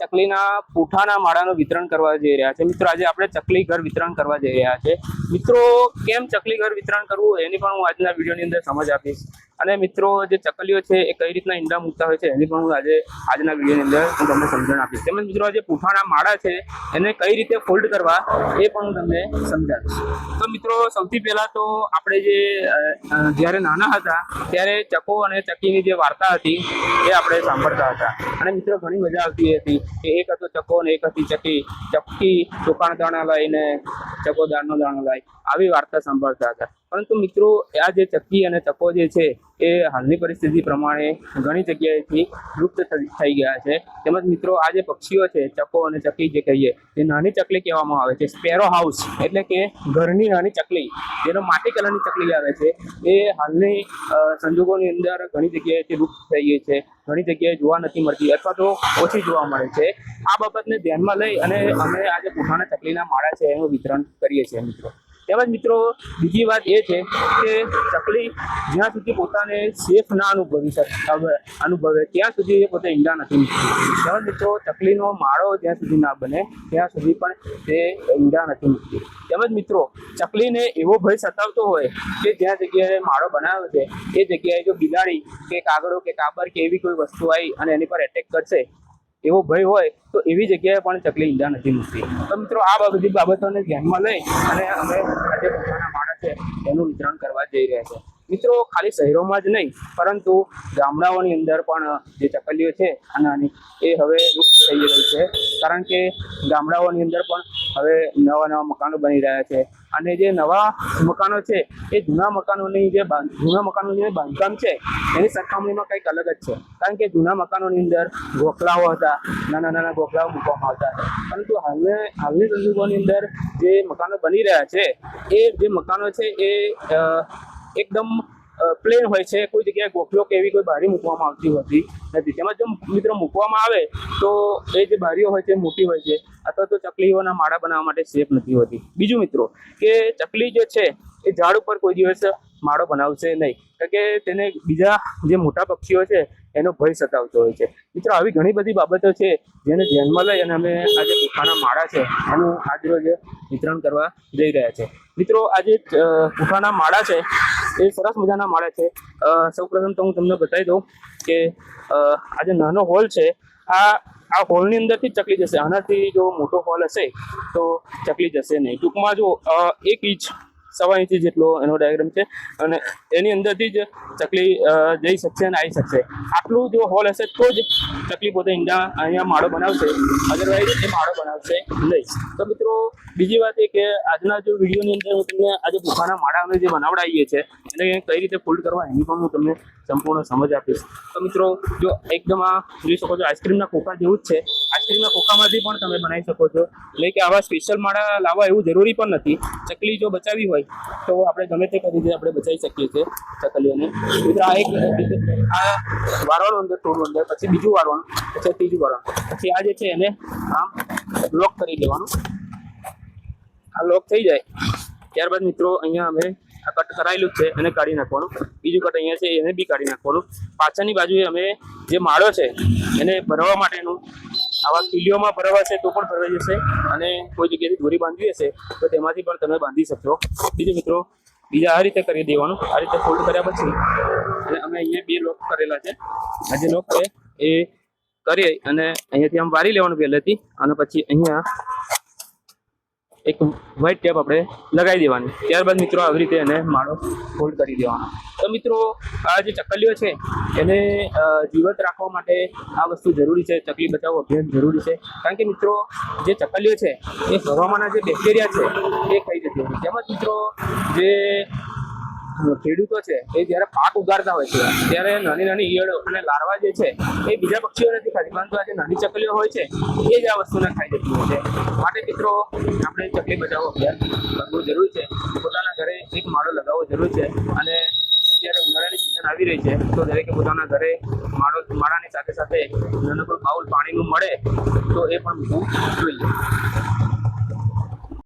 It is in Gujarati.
ચકલીના પૂઠાના માળાનું વિતરણ કરવા જઈ રહ્યા છે. મિત્રો, આજે આપણે ચકલી ઘર વિતરણ કરવા જઈ રહ્યા છે. મિત્રો, કેમ ચકલી ઘર વિતરણ કરવું એની પણ હું આજના વિડીયોની અંદર સમજ આપીશ. અને મિત્રો, જે ચકલીઓ છે, એ કઈ રીતના ઈંડા મૂકતા હોય છે, એની પણ હું આજે, આજના વિડીયોની અંદર હું તમને સમજણ આપીશ. તેમજ મિત્રો જે પૂઠાના માળા છે, એને કઈ રીતે ફોલ્ડ કરવા, એ પણ હું તમને સમજાવીશ. તો મિત્રો, સૌથી પહેલા તો આપણે જે જ્યારે નાના હતા, ત્યારે ચકો અને ચકીની જે વાર્તા હતી, એ આપણે સાંભળતા હતા. અને મિત્રો, ઘણી મજા આવતી હતી. કે એક હતો ચકો અને એક હતી ચકી ચક્કી ચોખાના દાણા લઈને ચકો દાળનો દાણો લાય આવી વાર્તા સાંભળતા હતા. પરંતુ મિત્રો, આ જે ચક્કી અને ચકો જે છે, એ હાલની પરિસ્થિતિ પ્રમાણે ઘણી જગ્યાએથી લુપ્ત થઈ ગયા છે. તેમજ મિત્રો, આ જે પક્ષીઓ છે ચકો અને ચકી જે કહીએ, એ નાની ચકલી કહેવામાં આવે છે, સ્પેરો હાઉસ. એટલે કે ઘરની નાની ચકલી. જેનો માટી કલરની ચકલી આવે છે. એ હાલની સંજોગોની અંદર ઘણી જગ્યાએથી લુપ્ત થઈ ગઈ છે. ઘણી જગ્યાએ જોવા નથી મળતી અથવા તો ઓછી જોવા મળે છે. આ બાબતને ધ્યાનમાં લઈ અને અમે આજે પુઠાના ચકલીના માળા છે એનું વિતરણ કરીએ છીએ મિત્રો. તેમજ મિત્રો, બીજી વાત એ છે કે ચકલી જ્યાં સુધી પોતાને સેફ ના અનુભવી શકે, અનુભવે ત્યાં સુધી એ પોતે ઈંડા નથી મૂકતી. તેમજ મિત્રો, ચકલીનો માળો જ્યાં સુધી ના બને, ત્યાં સુધી પણ તે ઈંડા નથી મૂકતી. તેમજ મિત્રો, ચકલીને એવો ભય સતાવતો હોય કે જ્યાં જગ્યાએ માળો બનાવ્યો છે, એ જગ્યાએ જો બિલાડી કે કાગડો કે કાબર કે એવી કોઈ વસ્તુ આવી અને એની પર એટેક કરશે એવો ભય હોય, તો એવી જગ્યાએ પણ ચકલી ઈંડા નથી મૂકતી. તો મિત્રો, આ બધી બાબતોને ધ્યાનમાં લઈ અને અમે આજે પોતાના માણસ છે, એનું વિતરણ કરવા જઈ રહ્યા છે. મિત્રો, ખાલી શહેરોમાં જ નહીં, પરંતુ ગામડાઓની અંદર પણ જે ચકલીઓ છે નાની એ હવે લુપ્ત થઈ રહી છે. કારણ કે ગામડાઓની અંદર પણ હવે નવા નવા મકાનો બની રહ્યા છે. અને જે નવા મકાનો છે, એ જૂના મકાનોની જે જૂના મકાનોનું જે બાંધકામ છે, એની સરખામણીમાં કંઈક અલગ જ છે. કારણ કે જૂના મકાનોની અંદર ગોખલાઓ હતા, નાના નાના ગોખલાઓ મૂકવામાં આવતા હતા. પરંતુ હાલને, હાલની સંજોગોની અંદર જે મકાનો બની રહ્યા છે, એ જે મકાનો છે, એ એકદમ પ્લેન હોય છે, કોઈ જગ્યાએ ગોખલો કે એવી કોઈ બારી મૂકવામાં આવતી હોતી નથી. તેમજ જો મિત્રો મૂકવામાં આવે, તો એ જે બારીઓ હોય છે મોટી હોય છે, અથવા તો ચકલીઓના માળા બનાવવા માટે સેફ નથી હોતી. બીજું મિત્રો, કે ચકલી જે છે, એ ઝાડ ઉપર કોઈ દિવસ માળો બનાવશે નહીં. કારણ કે તેને બીજા જે મોટા પક્ષીઓ છે, એનો ભય સતાવતો હોય છે. મિત્રો, આવી ઘણી બધી બાબતો છે, જેને ધ્યાનમાં લઈ અને અમે આજે ગુફાના માળા છે, એનું આજરોજ વિતરણ કરવા જઈ રહ્યા છે. મિત્રો, આજે ગુફાના માળા છે એ સરસ મજાના માળા છે. સૌ સૌપ્રથમ તો હું તમને બતાવી દઉં કે આ જે નાનો હોલ છે, આ આ હોલની અંદરથી ચકલી જશે. આનાથી જો મોટો હોલ હશે, તો ચકલી જશે નહીં. ટૂંકમાં જો એક ઇંચ સવા ઇંચ જેટલો એનો ડાયાગ્રામ છે. અને એની અંદરથી જ ચકલી જઈ શકશે અને આવી શકશે. આટલું જો હોલ હશે તો જ ચકલી પોતે ઈંડા અહીંયા માળો બનાવશે. અદરવાઇઝ એ માળો બનાવશે નહીં. તો મિત્રો, બીજી વાત એ કે આજના જો વિડીયોની અંદર હું તમને આજે ભૂખાના માળા અમે જે બનાવડાવીએ છીએ એને કઈ રીતે ફોલ્ડ કરવા એની પણ હું તમને સંપૂર્ણ સમજ આપીશ. તો મિત્રો, જો એકદમ આ જોઈ શકો છો આઈસ્ક્રીમના કોકા જેવું જ છે. આઈસ્ક્રીમના ખોખામાંથી પણ તમે બનાવી શકો છો. એટલે કે આવા સ્પેશિયલ માળા લાવવા એવું જરૂરી પણ નથી. ચકલી જો બચાવી હોય, તો આપણે ગમે તે કરીને આપણે બચાવી શકીએ છીએ ચકલીઓને. મિત્રો, આ એક આ વારવાનું અંદર, થોડું અંદર, પછી બીજું વારવાનું પછી ત્રીજું વારવાનું પછી આ જે છે એને આમ બ્લોક કરી દેવાનું. આ લોક થઈ જાય. ત્યારબાદ મિત્રો, અહીંયા અમે આ કટ કરાયેલું જ છે, એને કાઢી નાખવાનું. બીજું કટ અહીંયા છે, એને બી કાઢી નાખવાનું. પાછળની બાજુએ અમે જે માળો છે, એને ભરવા માટેનું આવા કિલ્લીઓમાં ભરવાશે તો પણ ભરાઈ જશે અને કોઈ જગ્યાએથી દોરી બાંધવી હશે તો તેમાંથી પણ તમે બાંધી શકશો. બીજો મિત્રો, બીજા આ રીતે કરી દેવાનું. આ રીતે ફોલ્ડ કર્યા પછી અને અમે અહીંયા બે લોક કરેલા છે. આ જે લોક છે એ કરી અને અહીંયાથી આમ વારી લેવાનું પહેલેથી અને પછી અહીંયા એક વ્હાઈટ ટેપ આપણે લગાવી દેવાની. ત્યારબાદ મિત્રો આવી રીતે એને માળો ફોલ્ડ કરી દેવાનો. તો મિત્રો, આ જે ચકલીઓ છે, એને જીવત રાખવા માટે આ વસ્તુ જરૂરી છે. ચકલી બચાવો અભિયાન જરૂરી છે. કારણ કે મિત્રો, જે ચકલીઓ છે, એ હવામાનના જે બેક્ટેરિયા છે, એ ખાઈ જતી હોય તેમજ મિત્રો, જે ખેડૂતો છે, એ જ્યારે પાક ઉગાડતા હોય છે, ત્યારે નાની નાની ઈયળો અને લાર્વા જે છે, એ બીજા પક્ષીઓ નથી ખાતી, પરંતુ આ જે નાની ચકલીઓ હોય છે, એ જ આ વસ્તુને ખાઈ જતી હોય છે. માટે મિત્રો, આપણે ચકલી બચાવો અભિયાન કરવું જરૂરી છે. પોતાના ઘરે એક માળો લગાવવો જરૂરી છે. અને અત્યારે ઉનાળાની સિઝન આવી રહી છે, તો દરેકે પોતાના ઘરે માળો, માળાની સાથે સાથે નાનકડું બાઉલ પાણીનું મળે, તો એ પણ મૂકવું જોઈએ.